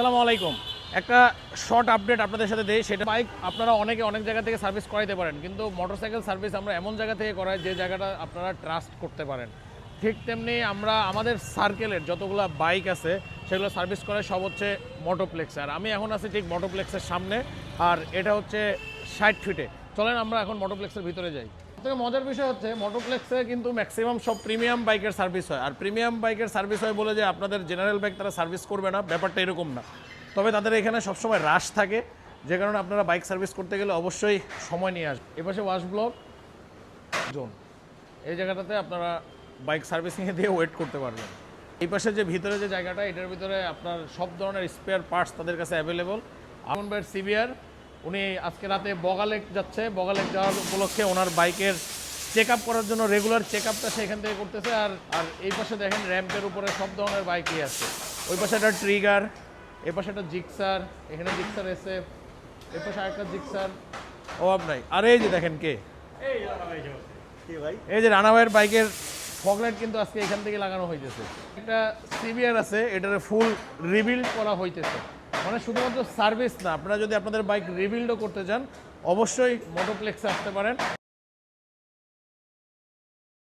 আসসালামু আলাইকুম। একটা শর্ট আপডেট আপনাদের সাথে দেই, সেটা বাইক আপনারা অনেকে অনেক জায়গা থেকে সার্ভিস করাইতে পারেন, কিন্তু মোটরসাইকেল সার্ভিস আমরা এমন জায়গা থেকে করাই যে জায়গাটা আপনারা ট্রাস্ট করতে পারেন। ঠিক তেমনি আমরা আমাদের সার্কেলের যতগুলো বাইক আছে, সেগুলো সার্ভিস করে সব হচ্ছে মোটোপ্লেক্স আর আমি এখন আছি ঠিক মোটোপ্লেক্সের সামনে, আর এটা হচ্ছে ষাট ফিটে চলেন আমরা এখন মোটোপ্লেক্সের ভিতরে যাই। থেকে মজার বিষয় হচ্ছে মোটোপ্লেক্সে কিন্তু ম্যাক্সিমাম সব প্রিমিয়াম বাইকের সার্ভিস হয়। আর প্রিমিয়াম বাইকের সার্ভিস হয় বলে যে আপনাদের জেনারেল বাইক তারা সার্ভিস করবে না, ব্যাপারটা এরকম না। তবে তাদের এখানে সবসময় রাশ থাকে, যে কারণে আপনারা বাইক সার্ভিস করতে গেলে অবশ্যই সময় নিয়ে আসবেন। এপাশে ওয়াশ ব্লক জোন। এই জায়গাটাতে আপনারা বাইক সার্ভিসিংয়ে দিয়ে ওয়েট করতে পারবেন। এই পাশে যে ভিতরে যে জায়গাটা, এটার ভিতরে আপনার সব ধরনের স্পেয়ার পার্টস তাদের কাছে অ্যাভেলেবল আমন ভাইয়ের সিবিআর উনি আজকে রাতে বগালেক যাচ্ছে। বগালেক যাওয়ার উপলক্ষে ওনার বাইকের চেক আপ করার জন্য রেগুলার চেক আপটা সেখান থেকে করতেছে। আর আর এই পাশে দেখেন র্যাম্পের উপরে সব ধরনের বাইকই আছে। ওই পাশে একটা ট্রিগার এই পাশে একটা জিক্সার এখানে জিক্সার এসে এই পাশে আরেকটা জিক্সার অভাব নাই। আর এই যে দেখেন কে? এই যে রানা ভাইয়ের বাইকের ফগলাইট কিন্তু আজকে এখান থেকে লাগানো হইতেছে। একটা সিভিয়ার আছে এটার ফুল রিবিল্ড করা হইতেছে। মানে শুধুমাত্র সার্ভিস না, আপনারা যদি আপনাদের বাইক রিবিল্ডও করতে চান, অবশ্যই মোটোপ্লেক্সে আসতে পারেন।